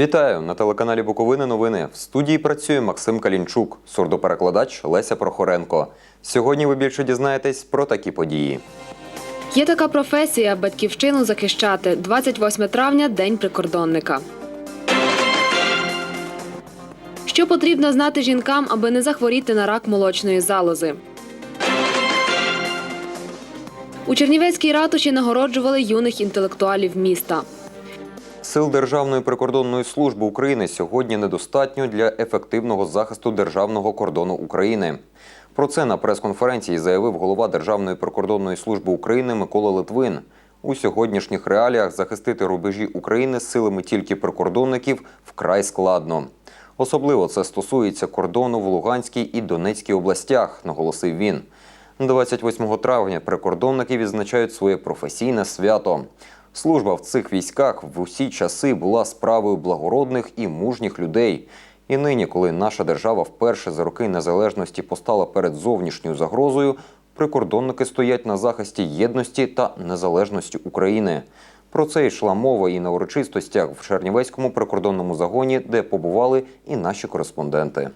Вітаю на телеканалі Буковини Новини. В студії працює Максим Калінчук, сурдоперекладач Леся Прохоренко. Сьогодні ви більше дізнаєтесь про такі події. Є така професія батьківщину захищати. 28 травня день прикордонника. Що потрібно знати жінкам, аби не захворіти на рак молочної залози? У Чернівецькій ратуші нагороджували юних інтелектуалів міста. Сил Державної прикордонної служби України сьогодні недостатньо для ефективного захисту державного кордону України. Про це на прес-конференції заявив голова Державної прикордонної служби України Микола Литвин. У сьогоднішніх реаліях захистити рубежі України силами тільки прикордонників вкрай складно. Особливо це стосується кордону в Луганській і Донецькій областях, наголосив він. 28 травня прикордонники відзначають своє професійне свято. Служба в цих військах в усі часи була справою благородних і мужніх людей. І нині, коли наша держава вперше за роки незалежності постала перед зовнішньою загрозою, прикордонники стоять на захисті єдності та незалежності України. Про це йшла мова і на урочистостях в Чернівецькому прикордонному загоні, де побували і наші кореспонденти.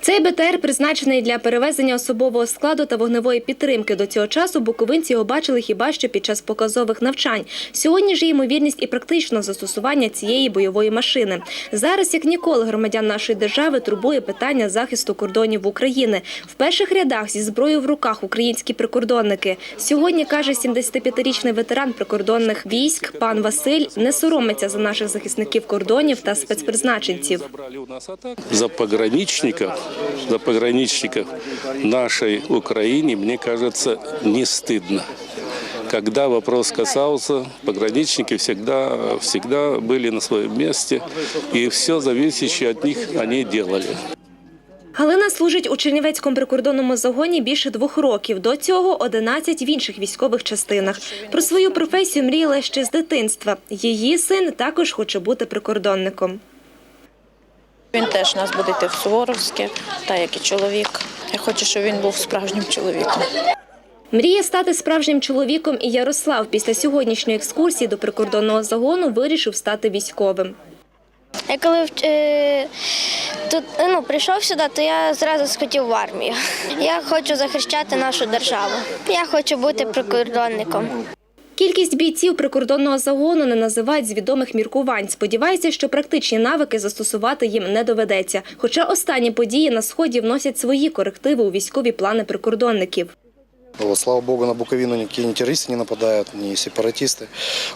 Цей БТР призначений для перевезення особового складу та вогневої підтримки. До цього часу буковинці його бачили хіба що під час показових навчань. Сьогодні ж є ймовірність і практичного застосування цієї бойової машини. Зараз, як ніколи, громадян нашої держави турбує питання захисту кордонів України. В перших рядах зі зброєю в руках українські прикордонники. Сьогодні каже 75-річний ветеран прикордонних військ пан Василь не соромиться за наших захисників кордонів та спецпризначенців. за пограничников, за пограничников нашей Украине, мне кажется, не стыдно. Когда вопрос касался, пограничники всегда, всегда были на своем месте, и все зависящее от них они делали. Галина служить у Чернівецькому прикордонному загоні більше двох років. До цього 11 в інших військових частинах. Про свою професію мріяла ще з дитинства. Її син також хоче бути прикордонником. Він теж нас буде йти в Суворовське, так як і чоловік. Я хочу, щоб він був справжнім чоловіком. Мріє стати справжнім чоловіком і Ярослав після сьогоднішньої екскурсії до прикордонного загону вирішив стати військовим. Я коли е, тут ну, прийшов сюди, то я зразу схотів в армію. Я хочу захищати нашу державу. Я хочу бути прикордонником. Кількість бійців прикордонного загону не називають з відомих міркувань. Сподіваються, що практичні навики застосувати їм не доведеться. Хоча останні події на сході вносять свої корективи у військові плани прикордонників. Вот, слава богу, на Буковину никакие ни террористы не нападают, ни сепаратисты.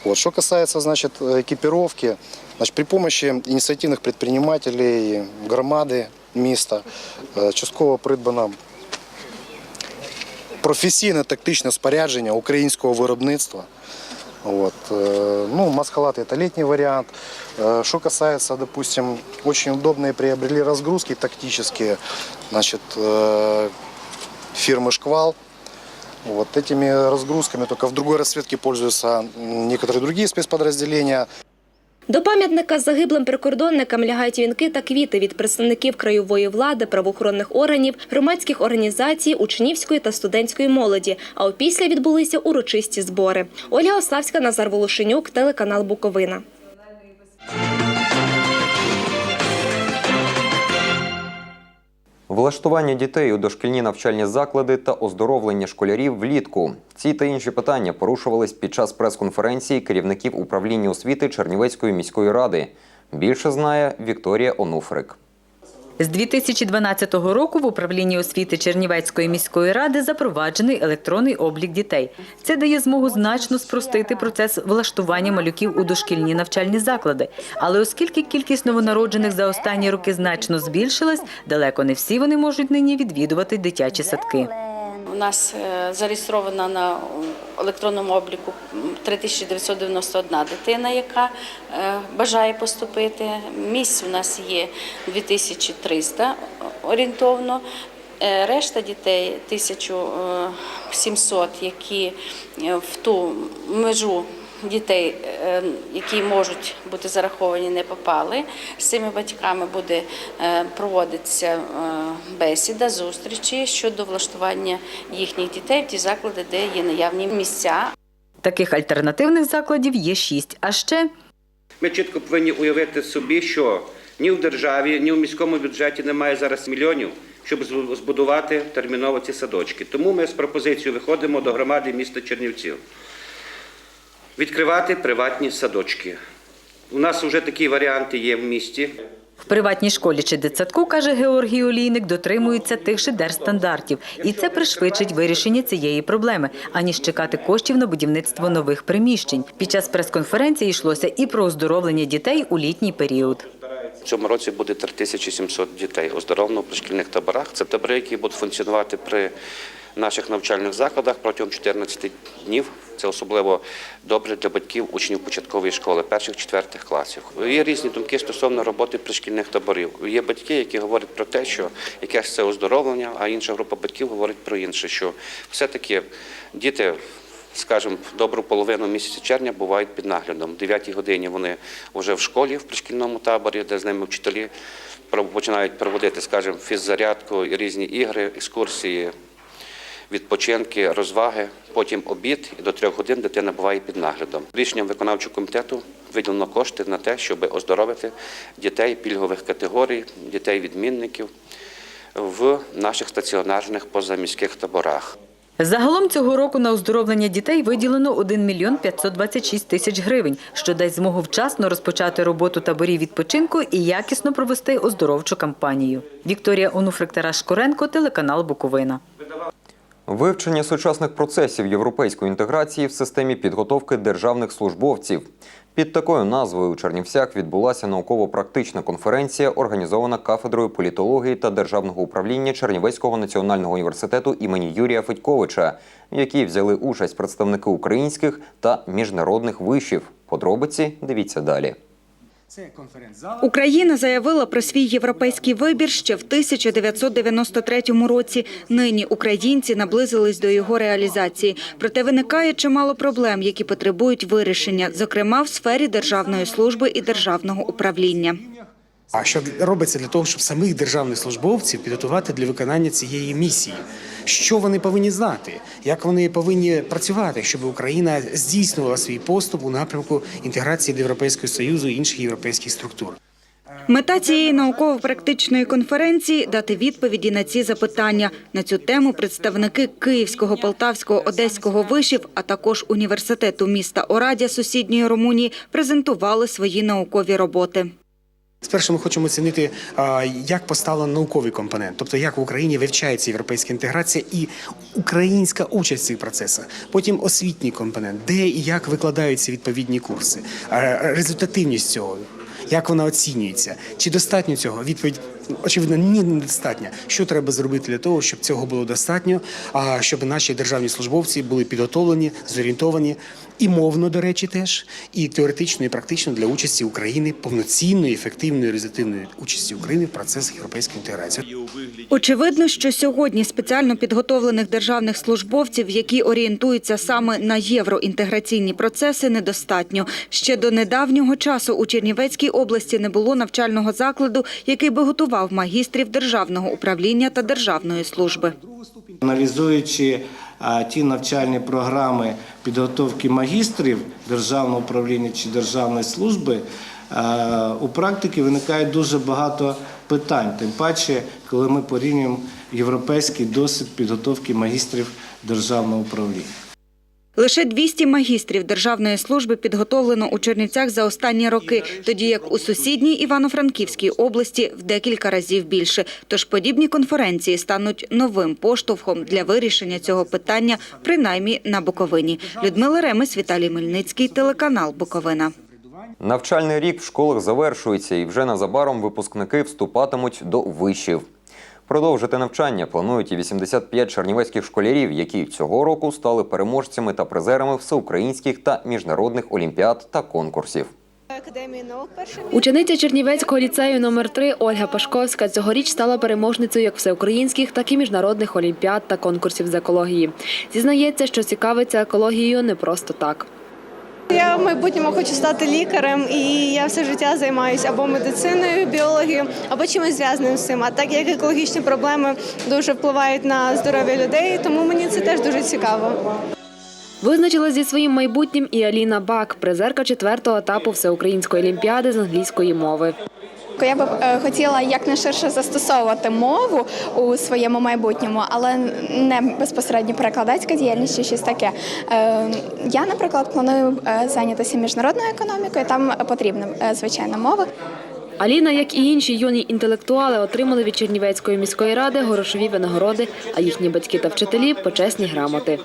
Вот. Что касается значит, экипировки, значит, при помощи инициативных предпринимателей, громады міста, е, частково придбано професійне тактичне спорядження українського виробництва. Вот. э, Ну, маскалат это летний вариант. Э, Что касается, допустим, очень удобные приобрели разгрузки тактические, значит, э, фирмы «Шквал». Вот этими разгрузками только в другой расцветке пользуются м, некоторые другие спецподразделения. До пам'ятника загиблим прикордонникам лягають вінки та квіти від представників краєвої влади, правоохоронних органів, громадських організацій, учнівської та студентської молоді. А опісля відбулися урочисті збори. Ольга Ославська, Назар Волошенюк, телеканал Буковина. Влаштування дітей у дошкільні навчальні заклади та оздоровлення школярів влітку. Ці та інші питання порушувались під час прес-конференції керівників управління освіти Чернівецької міської ради. Більше знає Вікторія Онуфрик. З 2012 року в управлінні освіти Чернівецької міської ради запроваджений електронний облік дітей. Це дає змогу значно спростити процес влаштування малюків у дошкільні навчальні заклади. Але оскільки кількість новонароджених за останні роки значно збільшилась, далеко не всі вони можуть нині відвідувати дитячі садки. У нас е, зареєстрована на електронному обліку м, 3991 дитина, яка е, бажає поступити. Місць у нас є 2300 орієнтовно. Е, Решта дітей 1700, які е, в ту межу дітей, е, які можуть бути зараховані, не попали. З цими батьками буде е, проводитися е, бесіда, зустрічі щодо влаштування їхніх дітей в ті заклади, де є наявні місця. Таких альтернативних закладів є шість. А ще Ми чітко повинні уявити собі, що ні в державі, ні в міському бюджеті немає зараз мільйонів, щоб збу- збудувати терміново ці садочки. Тому ми з пропозицією виходимо до громади міста Чернівців. Відкривати приватні садочки. У нас вже такі варіанти є в місті. В приватній школі чи дитсадку, каже Георгій Олійник, дотримуються тих же держстандартів. І це пришвидшить вирішення цієї проблеми, аніж чекати коштів на будівництво нових приміщень. Під час прес-конференції йшлося і про оздоровлення дітей у літній період. В цьому році буде 3700 дітей оздоровлено в пришкільних таборах. Це табори, які будуть функціонувати при наших навчальних закладах протягом 14 днів. Це особливо добре для батьків учнів початкової школи, перших четвертих класів. Є різні думки стосовно роботи пришкільних таборів. Є батьки, які говорять про те, що якесь це оздоровлення, а інша група батьків говорить про інше, що все-таки діти скажімо, добру половину місяця червня бувають під наглядом. В 9 годині вони вже в школі, в пришкільному таборі, де з ними вчителі починають проводити, скажімо, фіззарядку, різні ігри, екскурсії, відпочинки, розваги. Потім обід і до трьох годин дитина буває під наглядом. Рішенням виконавчого комітету виділено кошти на те, щоб оздоровити дітей пільгових категорій, дітей-відмінників в наших стаціонарних позаміських таборах. Загалом цього року на оздоровлення дітей виділено 1 мільйон 526 тисяч гривень, що дасть змогу вчасно розпочати роботу таборів відпочинку і якісно провести оздоровчу кампанію. Вікторія Онуфрик Тарас Шкоренко, телеканал Буковина. Вивчення сучасних процесів європейської інтеграції в системі підготовки державних службовців. Під такою назвою у Чернівцях відбулася науково-практична конференція, організована кафедрою політології та державного управління Чернівецького національного університету імені Юрія Федьковича, в якій взяли участь представники українських та міжнародних вишів. Подробиці дивіться далі. Україна заявила про свій європейський вибір ще в 1993 році. Нині українці наблизились до його реалізації. Проте виникає чимало проблем, які потребують вирішення, зокрема в сфері державної служби і державного управління. А що робиться для того, щоб самих державних службовців підготувати для виконання цієї місії? Що вони повинні знати? Як вони повинні працювати, щоб Україна здійснювала свій поступ у напрямку інтеграції до Європейського союзу і інших європейських структур? Мета цієї науково-практичної конференції – дати відповіді на ці запитання. На цю тему представники Київського, Полтавського, Одеського вишів, а також університету міста Орадя сусідньої Румунії презентували свої наукові роботи. Спершу ми хочемо оцінити, як поставлено науковий компонент, тобто як в Україні вивчається європейська інтеграція і українська участь в цих процесах. Потім освітній компонент, де і як викладаються відповідні курси, результативність цього. Як вона оцінюється? Чи достатньо цього? Відповідь очевидно, ні, недостатньо. Що треба зробити для того, щоб цього було достатньо, а щоб наші державні службовці були підготовлені, зорієнтовані і мовно, до речі, теж, і теоретично, і практично для участі України повноцінної, ефективної, результативної участі України в процесах європейської інтеграції. Очевидно, що сьогодні спеціально підготовлених державних службовців, які орієнтуються саме на євроінтеграційні процеси, недостатньо. Ще до недавнього часу у Чернівецькій області не було навчального закладу, який би готував магістрів державного управління та державної служби. Аналізуючи а, ті навчальні програми підготовки магістрів державного управління чи державної служби, у практиці виникає дуже багато питань. Тим паче, коли ми порівнюємо європейський досвід підготовки магістрів державного управління. Лише 200 магістрів державної служби підготовлено у Чернівцях за останні роки, тоді як у сусідній Івано-Франківській області в декілька разів більше. Тож подібні конференції стануть новим поштовхом для вирішення цього питання, принаймні на Буковині. Людмила Ремес, Віталій Мельницький, телеканал Буковина. Навчальний рік в школах завершується, і вже незабаром випускники вступатимуть до вишів. Продовжити навчання планують і 85 чернівецьких школярів, які цього року стали переможцями та призерами всеукраїнських та міжнародних олімпіад та конкурсів. Учениця Чернівецького ліцею номер 3 Ольга Пашковська цьогоріч стала переможницею як всеукраїнських, так і міжнародних олімпіад та конкурсів з екології. Зізнається, що цікавиться екологією не просто так. Я в майбутньому хочу стати лікарем, і я все життя займаюся або медициною, біологією, або чимось зв'язаним з цим. А так як екологічні проблеми дуже впливають на здоров'я людей, тому мені це теж дуже цікаво. Визначилась зі своїм майбутнім і Аліна Бак, призерка четвертого етапу всеукраїнської олімпіади з англійської мови. Я би е, хотіла якнайширше застосовувати мову у своєму майбутньому, але не безпосередньо перекладацька діяльність чи щось таке. Е, Я, наприклад, планую е, зайнятися міжнародною економікою. Там потрібна звичайно мова. Аліна, як і інші юні інтелектуали, отримали від Чернівецької міської ради грошові винагороди, а їхні батьки та вчителі почесні грамоти.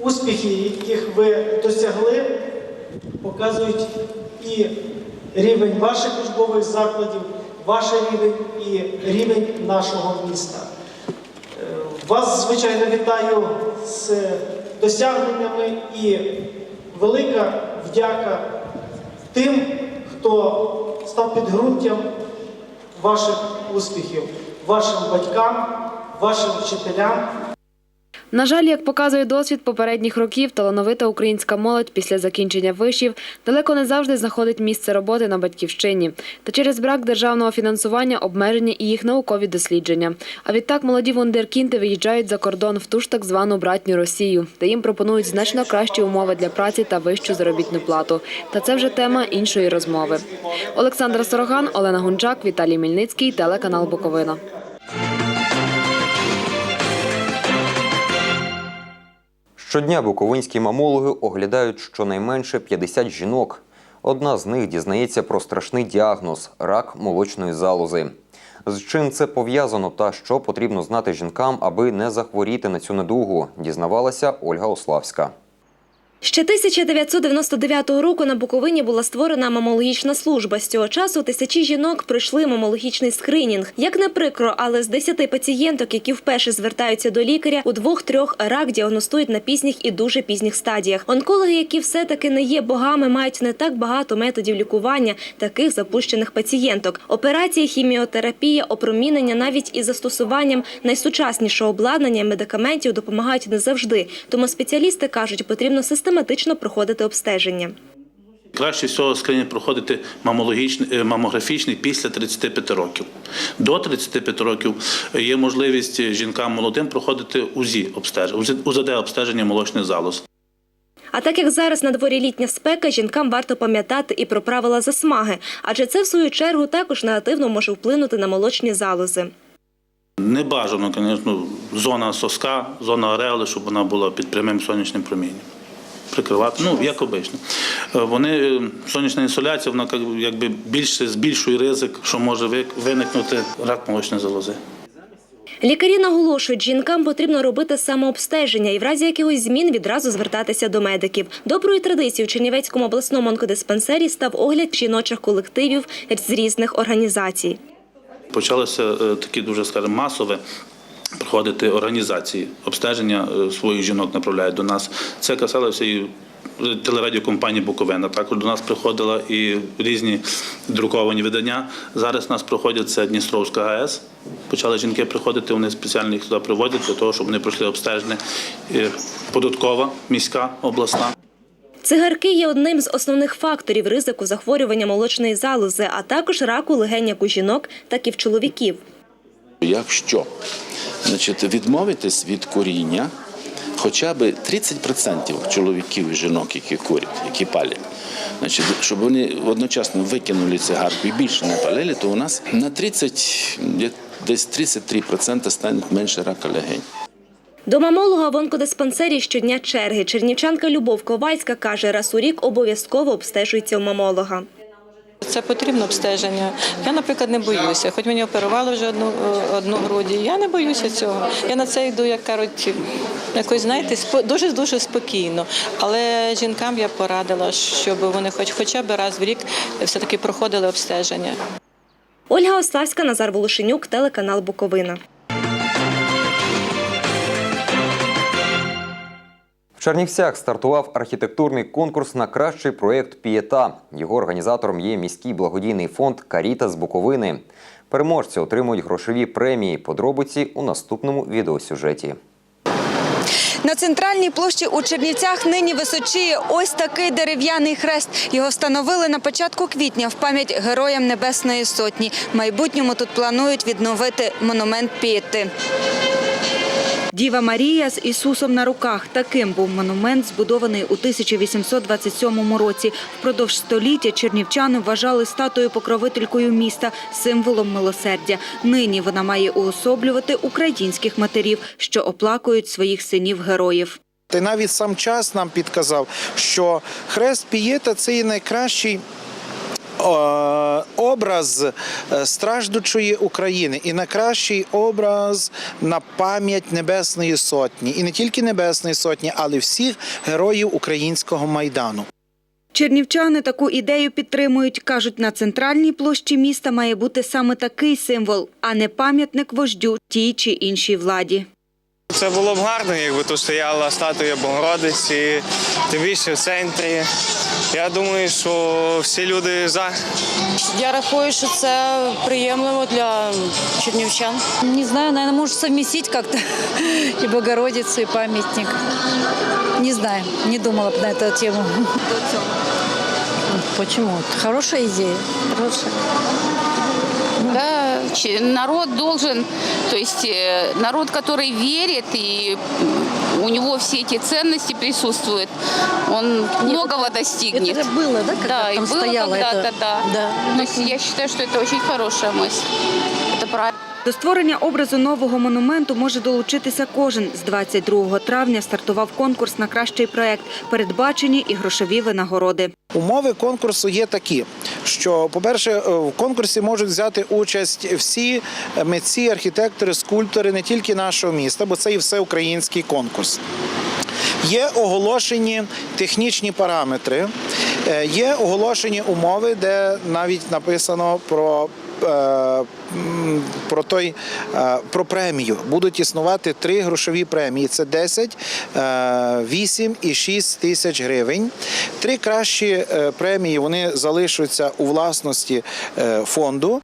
Успіхи, яких ви досягли, показують і рівень ваших учбових закладів, ваш рівень і рівень нашого міста. Е, Вас, звичайно, вітаю з досягненнями і велика вдяка тим, хто став підґрунтям ваших успіхів, вашим батькам, вашим вчителям. На жаль, як показує досвід попередніх років, талановита українська молодь після закінчення вишів далеко не завжди знаходить місце роботи на батьківщині. Та через брак державного фінансування обмежені і їх наукові дослідження. А відтак молоді вундеркінти виїжджають за кордон в ту ж так звану братню Росію, де їм пропонують значно кращі умови для праці та вищу заробітну плату. Та це вже тема іншої розмови. Олександра Сороган, Олена Гунчак, Віталій Мільницький, телеканал Буковина. Щодня буковинські мамологи оглядають щонайменше 50 жінок. Одна з них дізнається про страшний діагноз рак молочної залози. З чим це пов'язано та що потрібно знати жінкам, аби не захворіти на цю недугу, дізнавалася Ольга Ославська. Ще 1999 року на Буковині була створена мамологічна служба. З цього часу тисячі жінок пройшли мамологічний скринінг. Як не прикро, але з 10 пацієнток, які вперше звертаються до лікаря, у двох-трьох рак діагностують на пізніх і дуже пізніх стадіях. Онкологи, які все-таки не є богами, мають не так багато методів лікування таких запущених пацієнток. Операції, хіміотерапія, опромінення навіть із застосуванням найсучаснішого обладнання медикаментів допомагають не завжди. Тому спеціалісти кажуть, потрібно систематично проходити обстеження. Краще всього скринінг проходити мамологічний, е, мамографічний після 35 років. До 35 років є можливість жінкам молодим проходити УЗІ обстеження, УЗД обстеження молочних залоз. А так як зараз на дворі літня спека, жінкам варто пам'ятати і про правила засмаги, адже це в свою чергу також негативно може вплинути на молочні залози. Не бажано, звісно, зона соска, зона ареоли, щоб вона була під прямим сонячним промінням. Прикривати, ну як обично. Е, Вони е, сонячна інсоляція, вона як- якби більше збільшує ризик, що може виникнути рак молочної залози. Лікарі наголошують, жінкам потрібно робити самообстеження і в разі якихось змін відразу звертатися до медиків. Доброю традицією в Чернівецькому обласному онкодиспансері став огляд жіночих колективів з різних організацій. Почалося е, такі дуже скажімо, масове. Проходити організації обстеження е, своїх жінок направляють до нас. Це касалося і телерадіокомпанії Буковина. Також до нас приходила і різні друковані видання. Зараз нас проходять це Дністровська ГАЕС. Почали жінки приходити, вони спеціально їх туди приводять для того, щоб вони пройшли обстеження. Е, Податкова, міська, обласна. Цигарки є одним з основних факторів ризику захворювання молочної залози, а також раку легень як у жінок, так і в чоловіків. Якщо значить, відмовитись від куріння, хоча б 30% чоловіків і жінок, які курять, які палять, значить, щоб вони одночасно викинули цигарку і більше не палили, то у нас на 30, десь 33% стане менше рака легень. До мамолога в онкодиспансері щодня черги. Чернівчанка Любов Ковальська каже, раз у рік обов'язково обстежується у мамолога. Це потрібно обстеження. Я, наприклад, не боюся. Хоч мені оперували вже одну, е, одну груді. Я не боюся цього. Я на це йду, як кажуть, якось, знаєте, дуже дуже спокійно. Але жінкам я порадила, щоб вони хоч хоча б раз в рік все-таки проходили обстеження. Ольга Ославська, Назар Волошенюк, телеканал Буковина. Чернівцях стартував архітектурний конкурс на кращий проєкт Пієта. Його організатором є міський благодійний фонд Каріта з Буковини. Переможці отримують грошові премії. Подробиці у наступному відеосюжеті. На центральній площі у Чернівцях нині височіє ось такий дерев'яний хрест. Його встановили на початку квітня в пам'ять героям Небесної Сотні. В майбутньому тут планують відновити монумент пієти. Діва Марія з Ісусом на руках. Таким був монумент, збудований у 1827 році. Впродовж століття чернівчани вважали статую покровителькою міста, символом милосердя. Нині вона має уособлювати українських матерів, що оплакують своїх синів-героїв. Та й навіть сам час нам підказав, що хрест Пієта це є найкращий. Е, Образ е, страждучої України і найкращий образ на пам'ять Небесної Сотні, і не тільки Небесної Сотні, але всіх героїв українського майдану. Чернівчани таку ідею підтримують. Кажуть, на центральній площі міста має бути саме такий символ, а не пам'ятник вождю тій чи іншій владі. Це було б гарно, якби тут стояла статуя Богородиці, тим більше в центрі. Я думаю, що всі люди за. Я рахую, що це приємливо для чернівчан. Не знаю, наверное, может совместить как-то и Богородицу, и памятник. Не знаю, не думала б на эту тему. Почему? Хорошая идея. Хорошая Да, че- народ должен, то есть э, народ, который верит и м, у него все эти ценности присутствуют, он многого достигнет. это было, да, когда Да, и там было стояло когда-то, это? да. Да. То есть я считаю, что это очень хорошая мысль. До створення образу нового монументу може долучитися кожен. З 22 травня стартував конкурс на кращий проект. Передбачені і грошові винагороди. Умови конкурсу є такі, що, по-перше, е, в конкурсі можуть взяти участь всі митці, архітектори, скульптори не тільки нашого міста, бо це і всеукраїнський конкурс. Є оголошені технічні параметри, е, є оголошені умови, де навіть написано про. Е, Про той е, про премію будуть існувати три грошові премії: це 10, е, 8 і 6 тисяч гривень. Три кращі е, премії вони залишаться у власності е, фонду.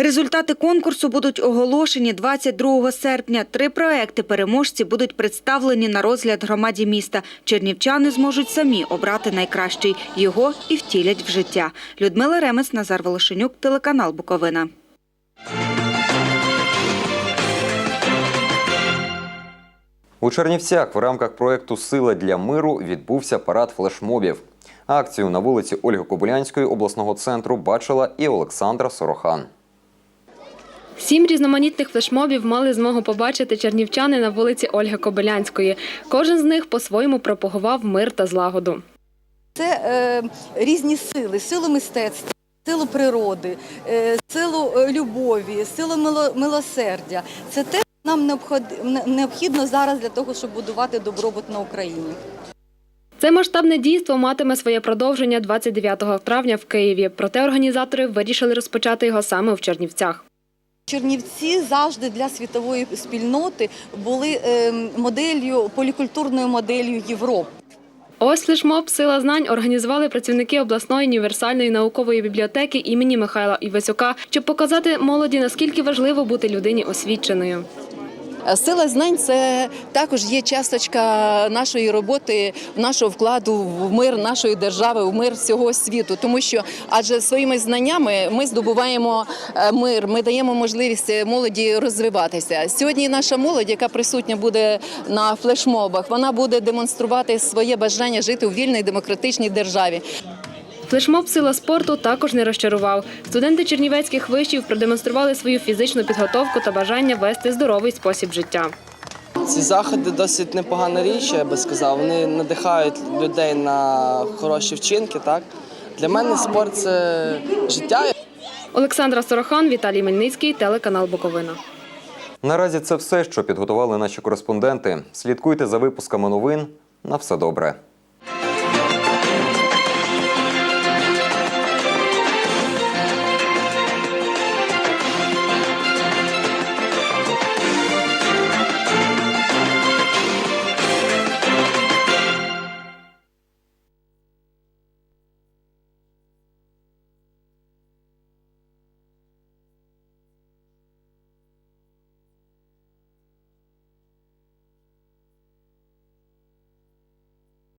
Результати конкурсу будуть оголошені 22 серпня. Три проекти переможці будуть представлені на розгляд громаді міста. Чернівчани зможуть самі обрати найкращий. Його і втілять в життя. Людмила Ремес, Назар Волошенюк, телеканал Буковина. У Чернівцях в рамках проєкту Сила для миру відбувся парад флешмобів. Акцію на вулиці Ольги Кобилянської обласного центру бачила і Олександра Сорохан. Сім різноманітних флешмобів мали змогу побачити чернівчани на вулиці Ольги Кобилянської. Кожен з них по-своєму пропагував мир та злагоду. Це е, різні сили, силу мистецтва, силу природи, е, силу е, любові, силу милосердя. Це те, що нам необхідно зараз для того, щоб будувати добробут на Україні. Це масштабне дійство матиме своє продовження 29 травня в Києві. Проте організатори вирішили розпочати його саме в Чернівцях. Чернівці завжди для світової спільноти були е, моделлю, полікультурною моделлю Європи. Ось флешмоб Сила знань організували працівники обласної універсальної наукової бібліотеки імені Михайла Івасюка, щоб показати молоді, наскільки важливо бути людині освіченою. Сила знань це також є часточка нашої роботи, нашого вкладу в мир нашої держави, в мир всього світу. Тому що адже своїми знаннями ми здобуваємо е, мир, ми даємо можливість молоді розвиватися. Сьогодні наша молодь, яка присутня буде на флешмобах, вона буде демонструвати своє бажання жити у вільній демократичній державі. Флешмоб Сила спорту також не розчарував. Студенти чернівецьких вишів продемонстрували свою фізичну підготовку та бажання вести здоровий спосіб життя. Ці заходи досить непогана річ, я би сказав. Вони надихають людей на хороші вчинки. Так для мене спорт це життя. Олександра Сорохан, Віталій Мельницький, телеканал Буковина. Наразі це все, що підготували наші кореспонденти. Слідкуйте за випусками новин. На все добре.